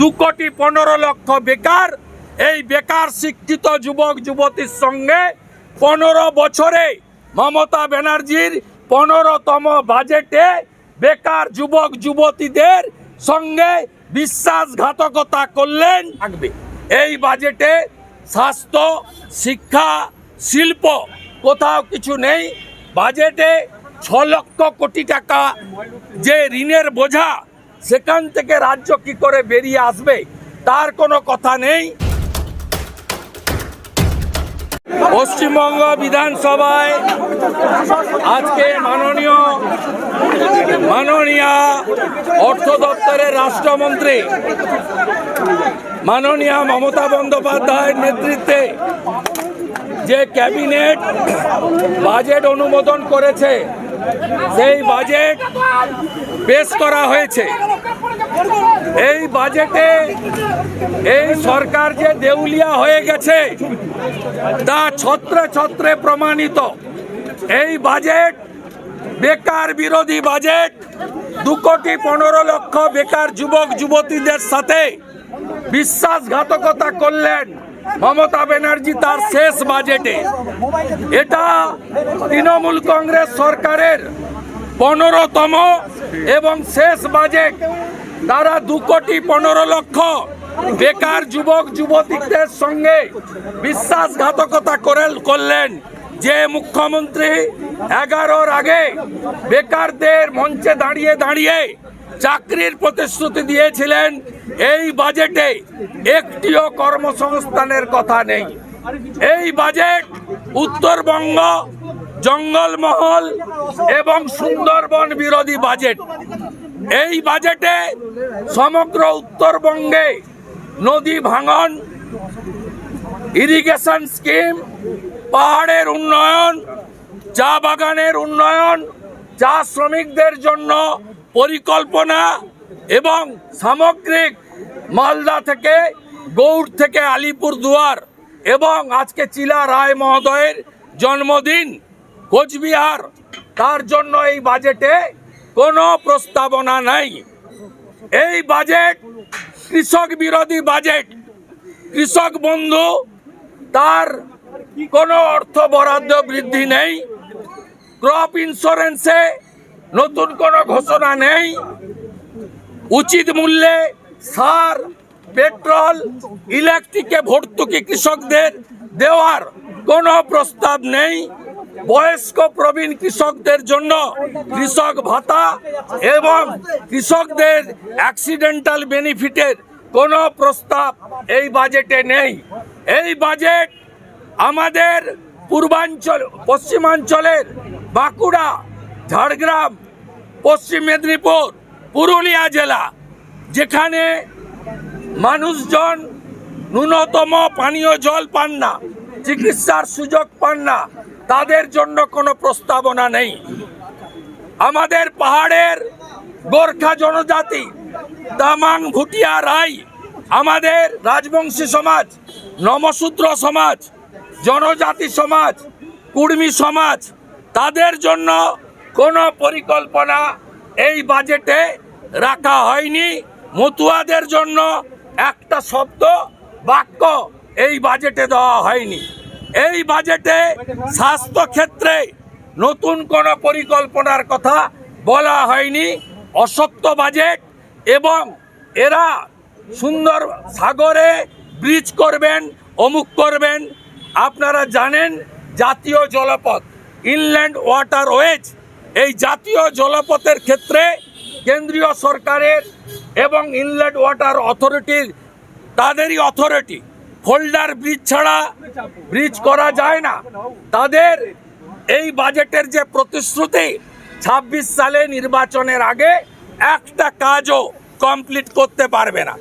দু কোটি পনেরো লক্ষ বেকার। এই বেকার শিক্ষিত যুবক যুবতীর সঙ্গে পনেরো বছরে মমতা ব্যানার্জির পনেরোতম বাজেটে বেকার যুবক যুবতীদের সঙ্গে বিশ্বাসঘাতকতা করলেন। থাকবে। এই বাজেটে স্বাস্থ্য শিক্ষা শিল্প কোথাও কিছু নেই। বাজেটে ছ লক্ষ কোটি টাকা যে ঋণের বোঝা সেখান থেকে রাজ্য কি করে বেরিয়ে আসবে, তার কোনো কথা নেই। পশ্চিমবঙ্গ বিধানসভায় আজকে মাননীয় মাননীয় অর্থ দপ্তরের রাষ্ট্রমন্ত্রী, মাননীয় মমতা বন্দ্যোপাধ্যায়ের নেতৃত্বে যে ক্যাবিনেট বাজেট অনুমোদন করেছে সেই বাজেট পেশ করা হয়েছে। এই বাজেটে এই সরকার যে দেউলিয়া হয়ে গেছে, তা ছত্রে ছত্রে প্রমাণিত। এই বাজেট বেকার বিরোধী বাজেট, দু কোটি পনেরো লক্ষ বেকার যুবক, যুবতীদের সাথে বিশ্বাসঘাতকতা করলেন। মমতা ব্যানার্জি তার শেষ বাজেটে। এটা তৃণমূল কংগ্রেস সরকারের পনেরোতম এবং শেষ বাজেট। তারা দু কোটি পনেরো লক্ষ বেকার যুবক, যুবতীদের সঙ্গে বিশ্বাসঘাতকতা করে করলেন যে মুখ্যমন্ত্রী। এগারোর আগে বেকারদের মঞ্চে দাঁড়িয়ে দাঁড়িয়ে চাকরির প্রতিশ্রুতি দিয়েছিলেন, এই বাজেটে একটিও কর্মসংস্থানের কথা নেই। এই বাজেট উত্তরবঙ্গ, জঙ্গলমহল এবং সুন্দরবন বিরোধী বাজেট। এই বাজেটে সমগ্র উত্তরবঙ্গে নদী ভাঙন, ইরিগেশন স্কিম, পাহাড়ের উন্নয়ন, চা বাগানের উন্নয়ন, চা শ্রমিকদের জন্য পরিকল্পনা এবং সামগ্রিক মালদা থেকে গৌড় থেকে আলিপুর দুয়ার এবং আজকে চিলা রায় মহোদয়ের জন্মদিন কোচবিহার, তার জন্য এই বাজেটে কোনো প্রস্তাবনা নাই। এই বাজেট কৃষক বিরোধী বাজেট। কৃষক বন্ধু, তার কোনো অর্থ বরাদ্দ বৃদ্ধি নেই। ক্রপ ইন্স্যুরেন্সে নতুন কোনো ঘোষণা নেই। উচিত মূল্যে সার, পেট্রোল, ইলেকট্রিকে ভর্তুকি কৃষকদের দেওয়ার কোনো প্রস্তাব নেই। বয়স্ক প্রবীণ কৃষকদের জন্য কৃষক ভাতা এবং কৃষকদের অ্যাক্সিডেন্টাল বেনিফিটের কোনো প্রস্তাব এই বাজেটে নেই। এই বাজেট আমাদের পূর্বাঞ্চল, পশ্চিমাঞ্চলের বাঁকুড়া ঝাড়গ্রাম, পশ্চিম মেদিনীপুর, পুরুলিয়া জেলা, যেখানে মানুষজন ন্যূনতম পানীয় জল পান না, চিকিৎসার সুযোগ পান না, তাদের জন্য কোনো প্রস্তাবনা নেই। আমাদের পাহাড়ের গোর্খা জনজাতি তামাং ভুটিয়া রাই আমাদের রাজবংশী সমাজ নমশূদ্র সমাজ, জনজাতি সমাজ, কুর্মী সমাজ, তাদের জন্য কোনো পরিকল্পনা এই বাজেটে রাখা হয়নি। মতুয়াদের জন্য একটা শব্দ বাক্য এই বাজেটে দেওয়া হয়নি। এই বাজেটে স্বাস্থ্য ক্ষেত্রে নতুন কোনো পরিকল্পনার কথা বলা হয়নি। অসত্য বাজেট এবং এরা সুন্দর সাগরে ব্রিজ করবেন, অমুক করবেন। আপনারা জানেন জাতীয় জলপথ, ইনল্যান্ড ওয়াটারওয়েজ এই জাতীয় জলপথের ক্ষেত্রে কেন্দ্রীয় সরকারের এবং ইনল্যান্ড ওয়াটার অথরিটির তাদেরই অথরিটি, ফোল্ডার ব্রিজ ছাড়া ব্রিজ করা যায় না। তাদের এই বাজেটের যে প্রতিশ্রুতি, ছাব্বিশ সালে নির্বাচনের আগে একটা কাজও কমপ্লিট করতে পারবে না।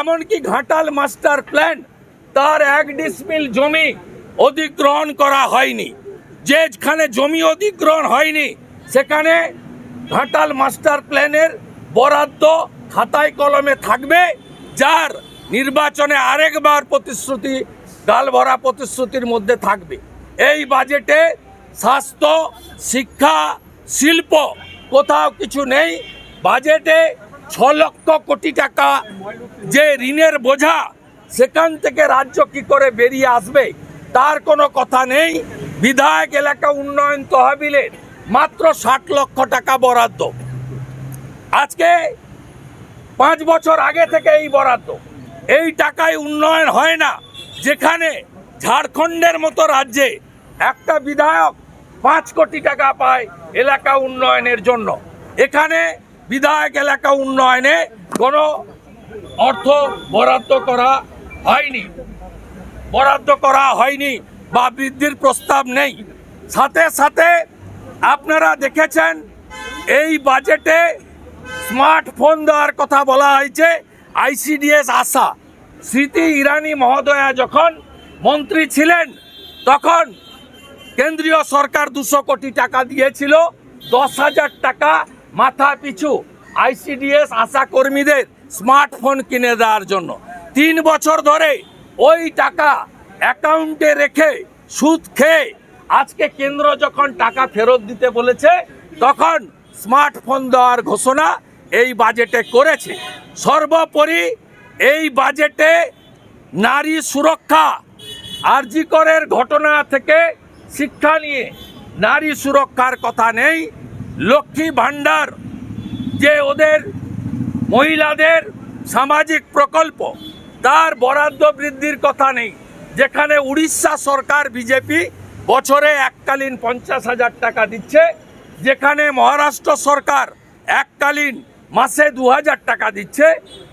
এমনকি ঘাটাল মাস্টার প্ল্যান, তার এক ডিসমিল জমি অধিগ্রহণ করা হয়নি। যেখানে জমি অধিগ্রহণ হয়নি সেখানে ঘাটাল মাস্টার প্ল্যানের বরাদ্দ খাতায় কলমে থাকবে, যার নির্বাচনে আরেকবার প্রতিশ্রুতি, গালভরা প্রতিশ্রুতির মধ্যে থাকবে। এই বাজেটে স্বাস্থ্য, শিক্ষা, শিল্প কোথাও কিছু নেই। বাজেটে ছ লক্ষ কোটি টাকা যে ঋণের বোঝা, সেখান থেকে রাজ্য কি করে বেরিয়ে আসবে, তার কোনো কথা নেই। বিধায়ক এলাকা উন্নয়ন তহবিলের মাত্র ষাট লক্ষ টাকা বরাদ্দ। আজকে পাঁচ বছর আগে থেকে এই বরাদ্দ। এই টাকায় উন্নয়ন হয় না, যেখানে ঝাড়খণ্ডের মতো রাজ্যে একটা বিধায়ক পাঁচ কোটি টাকা পায় এলাকা উন্নয়নের জন্য। এখানে বিধায়ক এলাকা উন্নয়নে কোনো অর্থ বরাদ্দ করা হয়নি। বরাদ্দ করা হয়নি বা বৃদ্ধির প্রস্তাব নেই। সাথে সাথে আপনারা দেখেছেন, এই বাজেটে স্মার্টফোন দেওয়ার কথা বলা হয়েছে, আইসিডিএস আশা। স্মৃতি ইরানি মহোদয়া যখন মন্ত্রী ছিলেন, তখন কেন্দ্রীয় সরকার দুশো কোটি টাকা দিয়েছিল, দশ হাজার টাকা মাথা পিছু আইসিডিএস আশা কর্মীদের স্মার্টফোন কিনে দেওয়ার জন্য। তিন বছর ধরে ওই টাকা অ্যাকাউন্টে রেখে সুদ খেয়ে আজকে কেন্দ্র যখন টাকা ফেরত দিতে বলেছে, তখন স্মার্টফোন দেওয়ার ঘোষণা এই বাজেটে করেছে। সর্বোপরি এই বাজেটে নারী সুরক্ষা আরজিকরের ঘটনা থেকে শিক্ষা নিয়ে নারী সুরক্ষার কথা নেই। লক্ষ্মী ভাণ্ডার, যে ওদের মহিলাদের সামাজিক প্রকল্প, তার বরাদ্দ বৃদ্ধির কথা নেই। যেখানে উড়িষ্যা সরকার, বিজেপি বছরে এককালীন পঞ্চাশ হাজার টাকা দিচ্ছে। যেখানে মহারাষ্ট্র সরকার এককালীন মাসে দু হাজার টাকা দিচ্ছে।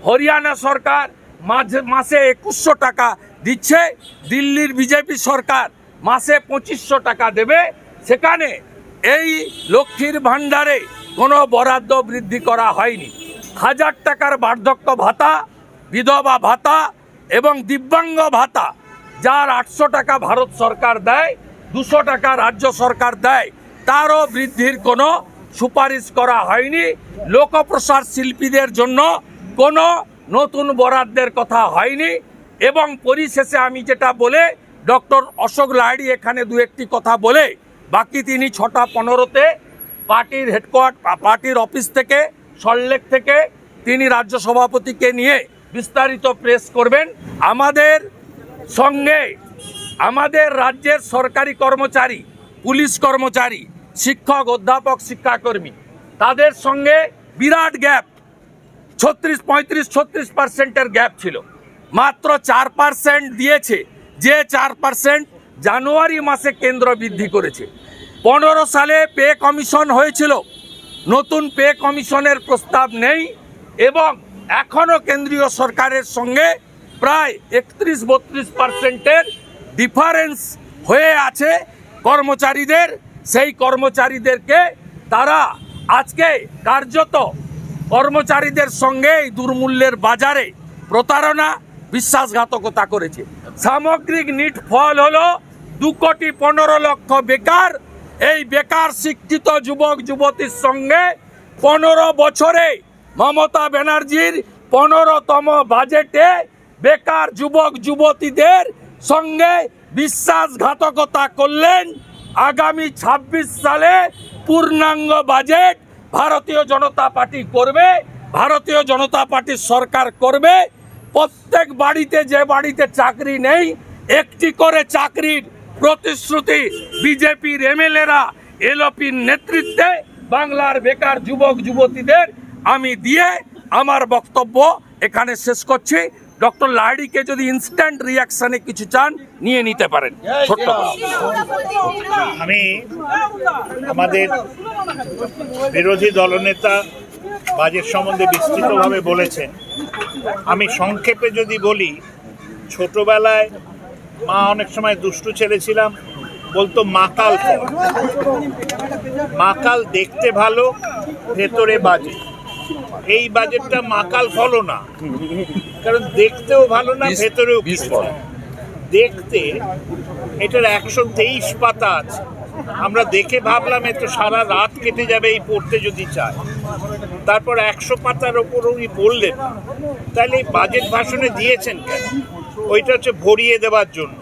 হরিয়ানা সরকার মাসে একুশশো টাকা দিচ্ছে। দিল্লির বিজেপি সরকার মাসে পঁচিশশো টাকা দেবে। সেখানে এই লক্ষ্মীর ভাণ্ডারে কোনো বরাদ্দ বৃদ্ধি করা হয়নি। হাজার টাকার বার্ধক্য ভাতা, বিধবা ভাতা এবং দিব্যাঙ্গ ভাতা, যার আটশো টাকা ভারত সরকার দেয় দুশো টাকা রাজ্য সরকার দেয়, তারও বৃদ্ধির কোনো সুপারিশ করা হয়নি। লোকপ্রসার শিল্পীদের জন্য কোনো নতুন বরাদ্দের কথা হয়নি। এবং পরিশেষে আমি যেটা বলে ডক্টর অশোক লাহিড়ী এখানে দু একটি কথা বলে, বাকি তিনি ছটা পনেরোতে পার্টির হেডকোয়ার্টার পার্টির অফিস থেকে সল্লেক থেকে তিনি রাজ্য সভাপতিকে নিয়ে বিস্তারিত প্রেস করবেন। আমাদের সঙ্গে আমাদের রাজ্যের সরকারি কর্মচারী, পুলিশ কর্মচারী, শিক্ষক, অধ্যাপক, শিক্ষাকর্মী, তাদের সঙ্গে বিরাট গ্যাপ, ছত্রিশ, পঁয়ত্রিশ, ছত্রিশ পার্সেন্টের গ্যাপ ছিল। মাত্র চার পার্সেন্ট দিয়েছে, যে চার পার্সেন্ট জানুয়ারি মাসে কেন্দ্র বৃদ্ধি করেছে। পনেরো সালে পে কমিশন হয়েছিল, নতুন পে কমিশনের প্রস্তাব নেই এবং এখনও কেন্দ্রীয় সরকারের সঙ্গে প্রায় একত্রিশ, বত্রিশ পার্সেন্টের ডিফারেন্স হয়ে আছে কর্মচারীদের। সেই কর্মচারীদেরকে তারা আজকে কার্যত কর্মচারীদের সঙ্গে এই দুর্মূল্যের বাজারে প্রতারণা, বিশ্বাসঘাতকতা করেছে। সামগ্রিক নিট ফল হলো দু কোটি পনেরো লক্ষ বেকার। এই বেকার শিক্ষিত যুবক, যুবতীর সঙ্গে পনেরো বছরে মমতা ব্যানার্জির পনেরোতম বাজেটে বেকার যুবক, যুবতীদের সঙ্গে বিশ্বাসঘাতকতা করলেন আগামী ২৬ সালে পূর্ণাঙ্গ বাজেট ভারতীয় জনতা পার্টি করবে, ভারতীয় জনতা পার্টির সরকার করবে। প্রত্যেক বাড়িতে যে বাড়িতে চাকরি নেই, একটি করে চাকরির প্রতিশ্রুতি বিজেপির এমএলএরা এলপির নেতৃত্বে বাংলার বেকার যুবক, যুবতীদের আমি দিয়ে আমার বক্তব্য এখানে শেষ করছি। ডক্টর লাহিড়িকে যদি ইনস্ট্যান্ট রিয়াকশনে কিছু চান, নিয়ে নিতে পারেন। আমি আমাদের বিরোধী দলনেতা বাজেট সম্বন্ধে বিস্তৃতভাবে বলেছেন। আমি সংক্ষেপে যদি বলি, ছোটবেলায় মা অনেক সময় দুষ্টু ছেলে ছিলাম, বলতো মাকাল মাকাল দেখতে ভালো, ভেতরে বাজে। এই বাজেটটা মাকাল ফলও না। কারণ দেখতেও ভালো না ভেতরেও ফল। না। দেখতে এটার একশো তেইশ পাতা আছে। আমরা দেখে ভাবলাম এ তো সারা রাত কেটে যাবে এই পড়তে যদি চায়। তারপর একশো পাতার ওপর উনি বললেন তাহলে এই বাজেট ভাষণে দিয়েছেন কেন? ওইটা হচ্ছে ভরিয়ে দেওয়ার জন্য।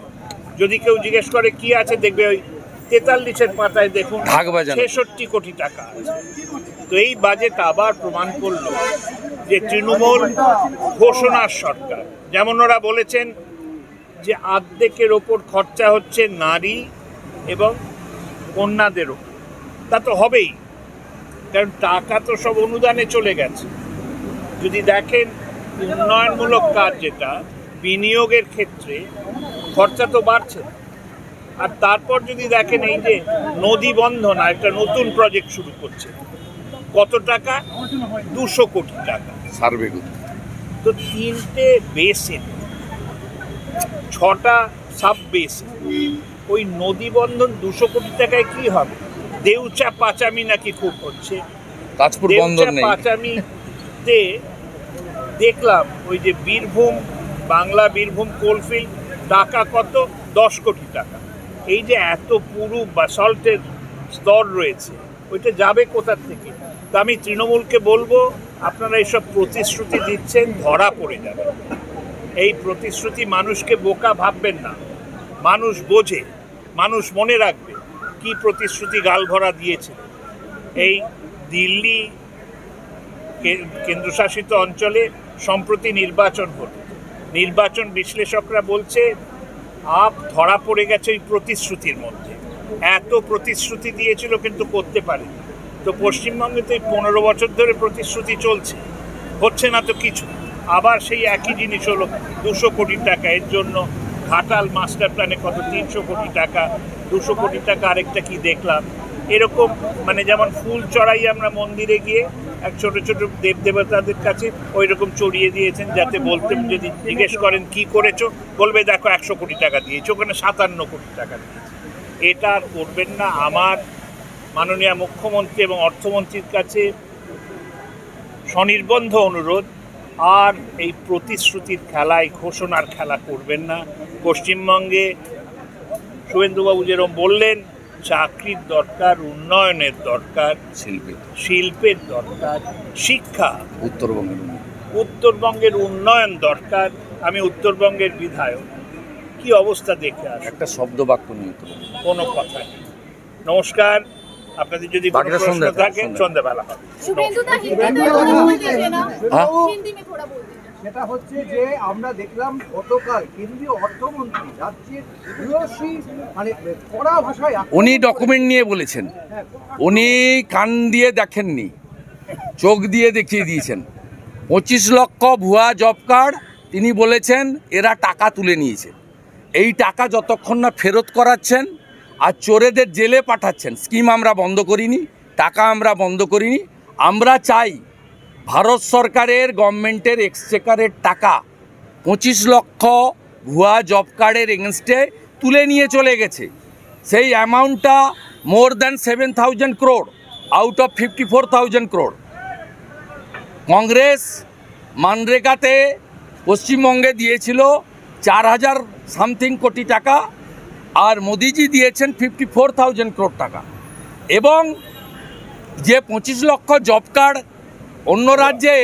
যদি কেউ জিজ্ঞেস করে কি আছে? দেখবে ওই তেতাল্লিশের পাতায় দেখুন। ছেষট্টি কোটি টাকা তো এই বাজেট আবার প্রমাণ করল যে তৃণমূল ঘোষণার সরকার যেমন ওরা বলেছেন যে আর্ধেকের ওপর খরচা হচ্ছে নারী এবং কন্যাদের ওপর তা তো হবেই কারণ টাকা তো সব অনুদানে চলে গেছে যদি দেখেন উন্নয়নমূলক কাজ যেটা বিনিয়োগের ক্ষেত্রে খরচা তো বাড়ছে না। আর তারপর যদি দেখেন এই যে নদী বন্ধন আর একটা নতুন প্রজেক্ট শুরু করছে কত টাকা? দুশো কোটি টাকা। সার্ভে তো তিনটে বেসিন ছটা সাব বেসিন ওই নদী বন্ধন দুশো কোটি টাকায় কি হবে? দেউচা পাচামি নাকি খুব হচ্ছে। তাজপুর বন্দর নেই। পাচামিতে দেখলাম ওই যে বীরভূম বাংলা বীরভূম কোলফিল্ড টাকা কত? দশ কোটি টাকা। এই যে এত পুরু বাসল্টের স্তর রয়েছে, ওইটা যাবে কোথার থেকে? তা আমি তৃণমূলকে বলব, আপনারা এসব প্রতিশ্রুতি দিচ্ছেন, ধরা পড়ে যাবে। এই প্রতিশ্রুতি মানুষকে বোকা ভাববেন না। মানুষ বোঝে, মানুষ মনে রাখবে কি প্রতিশ্রুতি গালভরা দিয়েছে। এই দিল্লি কেন্দ্রশাসিত অঞ্চলে সম্প্রতি নির্বাচন হলো। নির্বাচন বিশ্লেষকরা বলছে আপ ধরা পড়ে গেছে এই প্রতিশ্রুতির মধ্যে। এত প্রতিশ্রুতি দিয়েছিল কিন্তু করতে পারে তো পশ্চিমবঙ্গে তো এই পনেরো বছর ধরে প্রতিশ্রুতি চলছে। হচ্ছে না তো কিছু। আবার সেই একই জিনিস হলো, দুশো কোটি টাকা এর জন্য ঘাটাল মাস্টার প্ল্যানে কত তিনশো কোটি টাকা, দুশো কোটি টাকা আরেকটা কি দেখলাম? এরকম মানে যেমন ফুল চড়াই আমরা মন্দিরে গিয়ে এক ছোট ছোট দেব দেবতাদের কাছে ওই রকম চড়িয়ে দিয়েছেন যাতে বলতে যদি জিজ্ঞেস করেন কি করেছ, বলবে দেখো একশো কোটি টাকা দিয়েছ, ওখানে সাতান্ন কোটি টাকা দিয়েছে। এটা আর করবেন না। আমার মাননীয় মুখ্যমন্ত্রী এবং অর্থমন্ত্রীর কাছে স্বনির্বন্ধ অনুরোধ, আর এই প্রতিশ্রুতির খেলায়, ঘোষণার খেলা করবেন না। পশ্চিমবঙ্গে শুভেন্দুবাবু যেরকম বললেন চাকরির দরকার উন্নয়নের দরকার শিল্পে শিল্পের দরকার শিক্ষা। উত্তরবঙ্গের উত্তরবঙ্গের উন্নয়ন দরকার আমি উত্তরবঙ্গের বিধায়ক। কি অবস্থা দেখে আসি একটা শব্দ বাক্য নিয়ে কোনো কথা নেই। নমস্কার আপনাদের যদি কোনো বাকিটা প্রশ্ন থাকে সন্ধ্যাবেলা হবে। সেটা হচ্ছে যে আমরা দেখলাম গতকাল কেন্দ্রীয় অর্থমন্ত্রী রাজ্যের মানে কড়া ভাষায় উনি ডকুমেন্ট নিয়ে বলেছেন। হ্যাঁ, উনি কান দিয়ে দেখেননি চোখ দিয়ে দেখিয়ে দিয়েছেন। পঁচিশ লক্ষ ভুয়া জব কার্ড তিনি বলেছেন এরা টাকা তুলে নিয়েছে। এই টাকা যতক্ষণ না ফেরত করাচ্ছেন আর চোরেদের জেলে পাঠাচ্ছেন স্কিম আমরা বন্ধ করিনি টাকা আমরা বন্ধ করিনি আমরা চাই ভারত সরকারের গভর্নমেন্টের এক্সচেকারের টাকা পঁচিশ লক্ষ ভুয়া জব কার্ডের এগেনস্টে তুলে নিয়ে চলে গেছে। সেই অ্যামাউন্টটা more than seven thousand crore, out of fifty four thousand crore. Congress মানরেগাতে পশ্চিমবঙ্গে দিয়েছিল চার হাজার সামথিং কোটি টাকা আর মোদিজি দিয়েছেন ফিফটি ফোর থাউজেন্ড ক্রোড টাকা। এবং যে পঁচিশ লক্ষ জব কার্ড অন্য রাজ্যে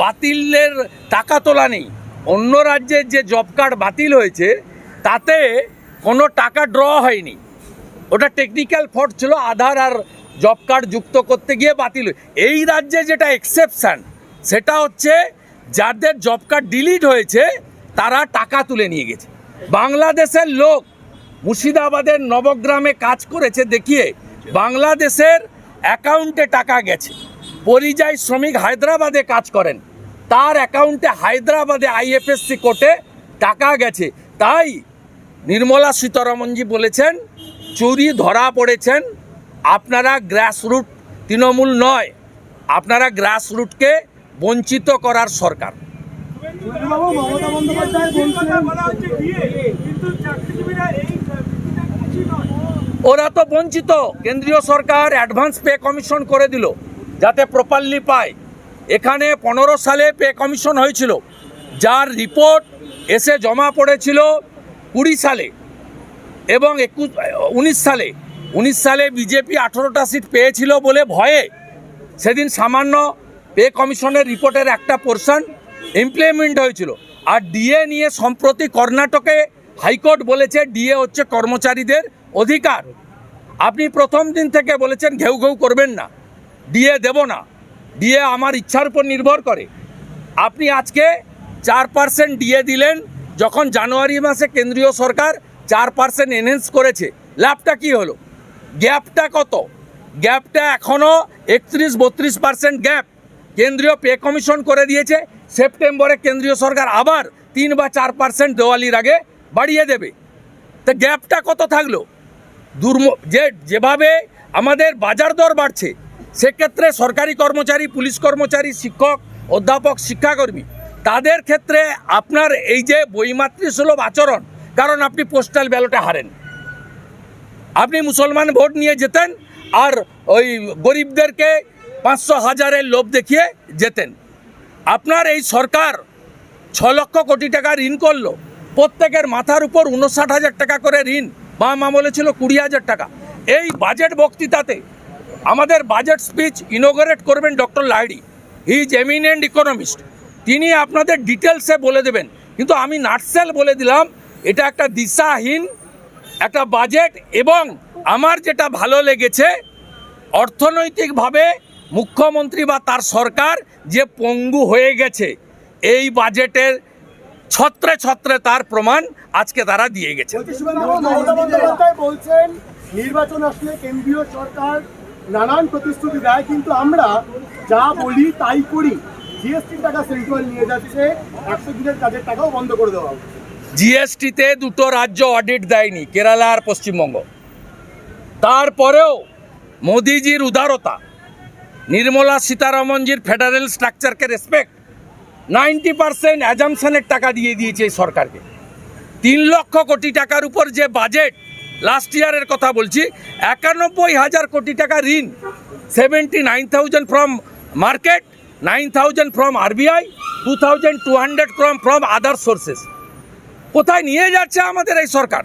বাতিলের টাকা তোলা নেই। অন্য রাজ্যের যে জব কার্ড বাতিল হয়েছে, তাতে কোনো টাকা ড্র হয়নি। ওটা টেকনিক্যাল ফল্ট ছিল, আধার আর জব কার্ড যুক্ত করতে গিয়ে বাতিল এই রাজ্যে যেটা এক্সেপশান সেটা হচ্ছে যাদের জব কার্ড ডিলিট হয়েছে, তারা টাকা তুলে নিয়ে গেছে। বাংলাদেশের লোক মুর্শিদাবাদের নবগ্রামে কাজ করেছে দেখিয়ে বাংলাদেশের অ্যাকাউন্টে টাকা গেছে। পরিযায়ী শ্রমিক হায়দ্রাবাদে কাজ করেন। তার অ্যাকাউন্টে হায়দ্রাবাদে আইএফএসসি কোর্টে টাকা গেছে। তাই নির্মলা সীতারমনজি বলেছেন, চুরি ধরা পড়েছেন। আপনারা গ্রাসরুট তৃণমূল নয়। আপনারা গ্রাসরুটকে বঞ্চিত করার সরকার। ওরা তো বঞ্চিত। কেন্দ্রীয় সরকার অ্যাডভান্স পে কমিশন করে দিল। যাতে প্রপারলি পায়। এখানে পনেরো সালে পে কমিশন হয়েছিল। যার রিপোর্ট এসে জমা পড়েছিল কুড়ি সালে এবং একুশ, উনিশ সালে। উনিশ সালে বিজেপি আঠেরোটা সিট পেয়েছিল বলে ভয়ে সেদিন সামান্য পে কমিশনের রিপোর্টের একটা পোর্শন ইমপ্লিমেন্ট হয়েছিল। আর ডিএ নিয়ে সম্প্রতি কর্ণাটকে হাইকোর্ট বলেছে ডিএ হচ্ছে কর্মচারীদের অধিকার। আপনি প্রথম দিন থেকে বলেছেন, ঘেউ ঘেউ করবেন না। ডিএ দেব না ডিএ আমার ইচ্ছার উপর নির্ভর করে। আপনি আজকে চার পার্সেন্ট দিয়ে দিলেন, যখন জানুয়ারি মাসে কেন্দ্রীয় সরকার চার পার্সেন্ট এনহেন্স করেছে, লাভটা কি হলো? গ্যাপটা কত? গ্যাপটা এখনও একত্রিশ বত্রিশ পার্সেন্ট গ্যাপ। কেন্দ্রীয় পে কমিশন করে দিয়েছে, সেপ্টেম্বরে কেন্দ্রীয় সরকার আবার তিন বা চার পার্সেন্ট দেওয়ালির আগে বাড়িয়ে দেবে। তা গ্যাপটা কত থাকল? দুর্ম যে যেভাবে আমাদের বাজার দর বাড়ছে সেক্ষেত্রে সরকারি কর্মচারী, পুলিশ কর্মচারী, শিক্ষক, অধ্যাপক, শিক্ষাকর্মী, তাদের ক্ষেত্রে আপনার এই যে বইমাতৃসুলভ আচরণ, কারণ আপনি পোস্টাল ব্যালটে হারেন। আপনি মুসলমান ভোট নিয়ে যেতেন আর ওই গরিবদেরকে পাঁচশো হাজারের লোভ দেখিয়ে যেতেন। আপনার এই সরকার ছ লক্ষ কোটি টাকা ঋণ করল। প্রত্যেকের মাথার উপর উনষাট হাজার টাকা করে ঋণ, বাম আমলে ছিল কুড়ি হাজার টাকা। এই বাজেট বক্তৃতাতে আমাদের বাজেট স্পিচ ইনোগ্রেট করবেন ডক্টর লাইডি হি ইজ এমিনেন্ট ইকোনমিস্ট তিনি আপনাদের ডিটেলসে বলে দেবেন। কিন্তু আমি নাটসেল বলে দিলাম, এটা একটা দিশাহীন একটা বাজেট এবং আমার যেটা ভালো লেগেছে, অর্থনৈতিকভাবে মুখ্যমন্ত্রী বা তার সরকার যে পঙ্গু হয়ে গেছে, এই বাজেটের ছত্রে ছত্রে তার প্রমাণ আজকে তারা দিয়ে গেছে। নির্বাচন আসলে কেন্দ্রীয় সরকার নানান প্রতিশ্রুতি দেয়, কিন্তু আমরা যা বলি তাই করি। জিএসটির টাকা সেন্ট্রাল নিয়ে যাচ্ছে, একশো দিনের কাজের টাকাও বন্ধ করে দেওয়া হবে জিএসটিতে দুটো রাজ্য অডিট দেয়নি, কেরালা আর পশ্চিমবঙ্গ। তারপরেও মোদিজির উদারতা, নির্মলা সীতারামনজির ফেডারেল স্ট্রাকচারকে রেসপেক্ট নাইনটি পার্সেন্ট অ্যাজামশনের টাকা দিয়ে দিয়েছে এই সরকারকে। তিন লক্ষ কোটি টাকার উপর যে বাজেট লাস্ট ইয়ারের কথা বলছি, একানব্বই হাজার কোটি টাকা ঋণ seventy nine thousand from market nine thousand from RBI two thousand two hundred from from other sources কোথায় নিয়ে যাচ্ছে আমাদের এই সরকার?